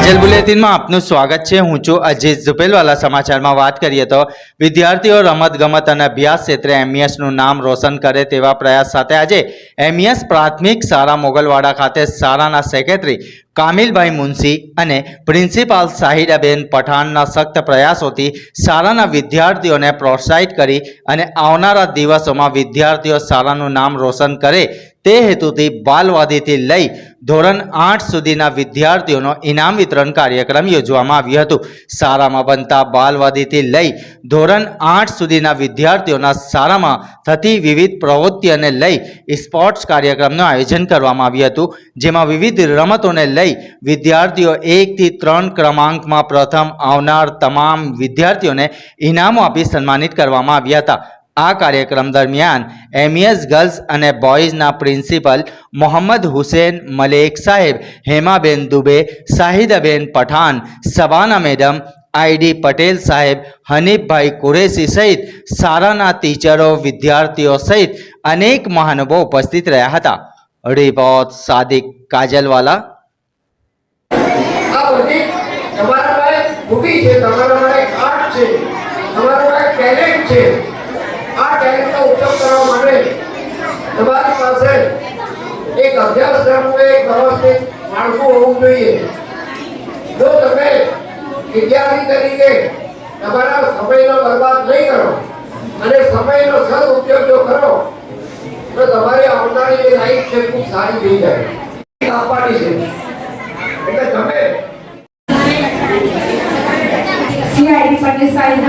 કાજલ બુલેટિનમાં આપનું સ્વાગત છે. હું છું અજીત ઝુપેલવાલા. સમાચારમાં વાત કરીએ તો વિદ્યાર્થીઓ રમત ગમત અને અભ્યાસ ક્ષેત્રે એમઈએસનું નામ રોશન કરે તેવા પ્રયાસ સાથે આજે એમઈએસ પ્રાથમિક શાળા મોગલવાડા ખાતે શાળાના સેક્રેટરી કામિલભાઈ મુનશી અને પ્રિન્સિપાલ શાહિદાબેન પઠાણના સખ્ત પ્રયાસોથી શાળાના વિદ્યાર્થીઓને પ્રોત્સાહિત કરી અને આવનારા દિવસોમાં વિદ્યાર્થીઓ શાળાનું નામ રોશન કરે તે હેતુથી બાલવાદીથી લઈ ધોરણ આઠ સુધીના વિદ્યાર્થીઓનો ઇનામ વિતરણ કાર્યક્રમ યોજવામાં આવ્યું હતું. શાળામાં બનતા બાલવાદીથી લઈ ધોરણ આઠ સુધીના વિદ્યાર્થીઓના શાળામાં થતી વિવિધ પ્રવૃત્તિઓને લઈ સ્પોર્ટ્સ કાર્યક્રમનું આયોજન કરવામાં આવ્યું હતું. જેમાં વિવિધ રમતોને લઈ વિદ્યાર્થીઓ એકથી ત્રણ ક્રમાંકમાં પ્રથમ આવનાર તમામ વિદ્યાર્થીઓને ઇનામો આપી સન્માનિત કરવામાં આવ્યા હતા. આ કાર્યક્રમ દરમિયાન એમએસ ગર્લ્સ અને બોયઝના પ્રિન્સિપલ મોહમ્મદ હુસેન મલેક સાહેબ, હેમાબેન દુબે શાહિદાબેન પઠાણ સબાના મેડમ આઈડી પટેલ સાહેબ, હનીફભાઈ કુરેશી સહિત શાળાના ટીચરો, વિદ્યાર્થીઓ સહિત અનેક મહાનુભાવો ઉપસ્થિત રહ્યા હતા. રિપોર્ટ સાદિક કાજલવાલા. તમારા ખૂબી છે તમારામાં એક ટેલેન્ટ છે. આ ટેલેન્ટનો ઉપયોગ કરવા માટે તમારી પાસે એક અભ્યાસક્રમનું એક વ્યવસ્થિત માળખું હોવું જોઈએ. જો તમે વિદ્યાર્થી તરીકે તમારા સમયનો બરબાદ નહીં કરો અને સમયનો સદઉપયોગ જો કરો, તો તમારી આવનારી જે લાઈફ છે ખૂબ સારી થઈ જાય. આપવાની છે. એટલે તમે CID Patel Side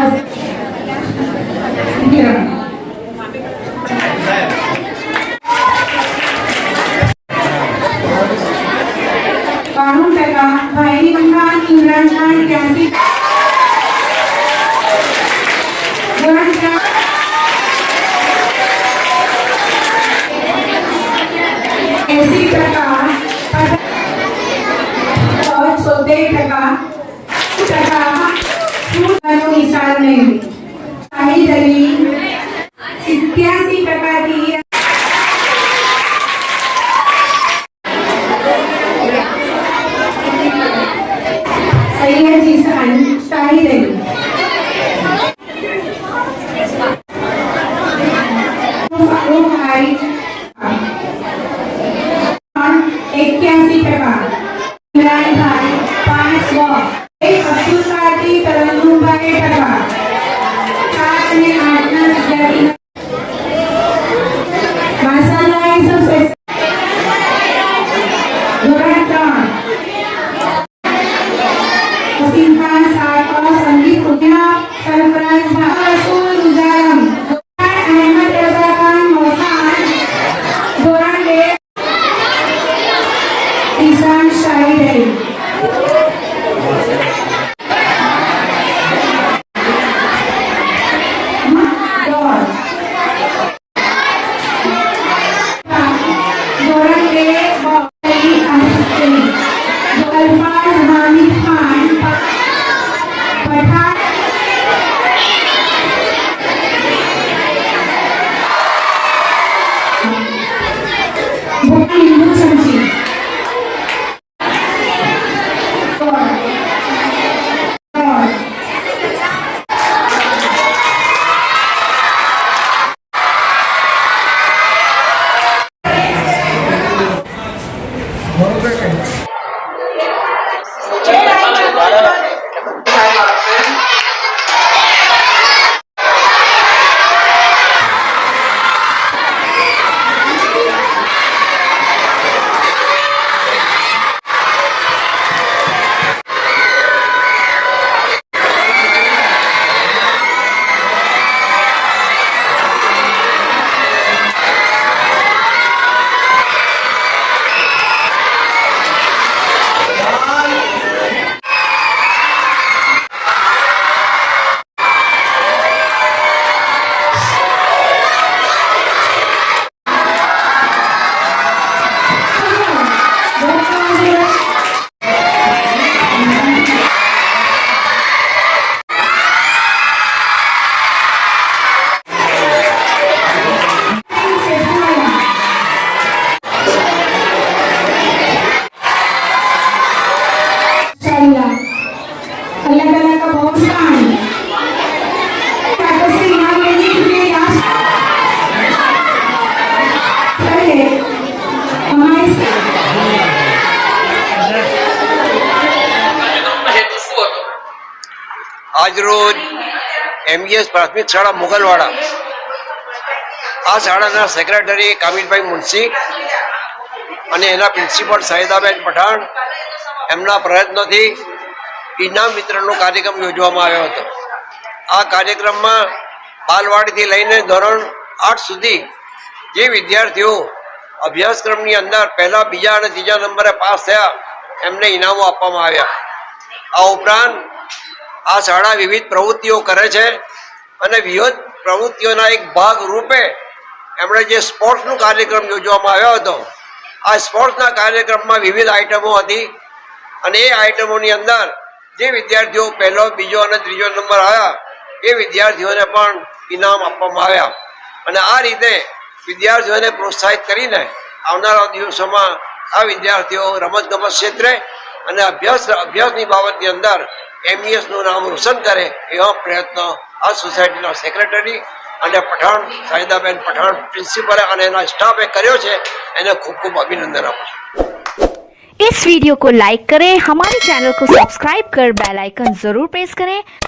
બાણું ટકા ભાઈની મહાન ઇમરાન ખાન ત્યાંસી એસી ટકા ચોતેર ટકા ટકા નિશાન નહીં સાહીઠ હાઈ એક્યાસી ટકા. પાંચ સો. એક અબ્દુલ કાદી તરન્નુમભાઈ ટકા. સાત અને આઠના વિદ્યાર્થી આજરોજ એમબીએસ પ્રાથમિક શાળા મુગલવાડા. આ શાળાના સેક્રેટરી કામિલભાઈ મુનશી અને એના પ્રિન્સિપલ સાહિદાબેન પઠાણ એમના પ્રયત્નોથી ઇનામ વિતરણનો કાર્યક્રમ યોજવામાં આવ્યો હતો. આ કાર્યક્રમમાં બાલવાડીથી લઈને ધોરણ આઠ સુધી જે વિદ્યાર્થીઓ અભ્યાસક્રમની અંદર પહેલા, બીજા અને ત્રીજા નંબરે પાસ થયા, એમને ઇનામો આપવામાં આવ્યા. આ ઉપરાંત આ શાળા વિવિધ પ્રવૃત્તિઓ કરે છે અને વિવિધ પ્રવૃત્તિઓના એક ભાગ રૂપે એમણે જે સ્પોર્ટ્સનું કાર્યક્રમ યોજવામાં આવ્યો હતો, આ સ્પોર્ટ્સના કાર્યક્રમમાં વિવિધ આઇટમો હતી અને એ આઇટમોની અંદર જે વિદ્યાર્થીઓ પહેલો, બીજો અને ત્રીજો નંબર આવ્યા, એ વિદ્યાર્થીઓને પણ ઇનામ આપવામાં આવ્યા. અને આ રીતે વિદ્યાર્થીઓને પ્રોત્સાહિત કરીને આવનારા દિવસોમાં આ વિદ્યાર્થીઓ રમતગમત ક્ષેત્રે અને અભ્યાસ, અભ્યાસની બાબતની અંદર એમઈએસનું નામ રોશન કરે એવા પ્રયત્નો આ સોસાયટીના સેક્રેટરી અને પઠાણ સાહિદાબેન પઠાણ પ્રિન્સિપલે અને એના સ્ટાફે કર્યો છે એને ખૂબ ખૂબ અભિનંદન આપું છું इस वीडियो को लाइक करें हमारे चैनल को सब्सक्राइब कर बेल आइकन जरूर प्रेस करें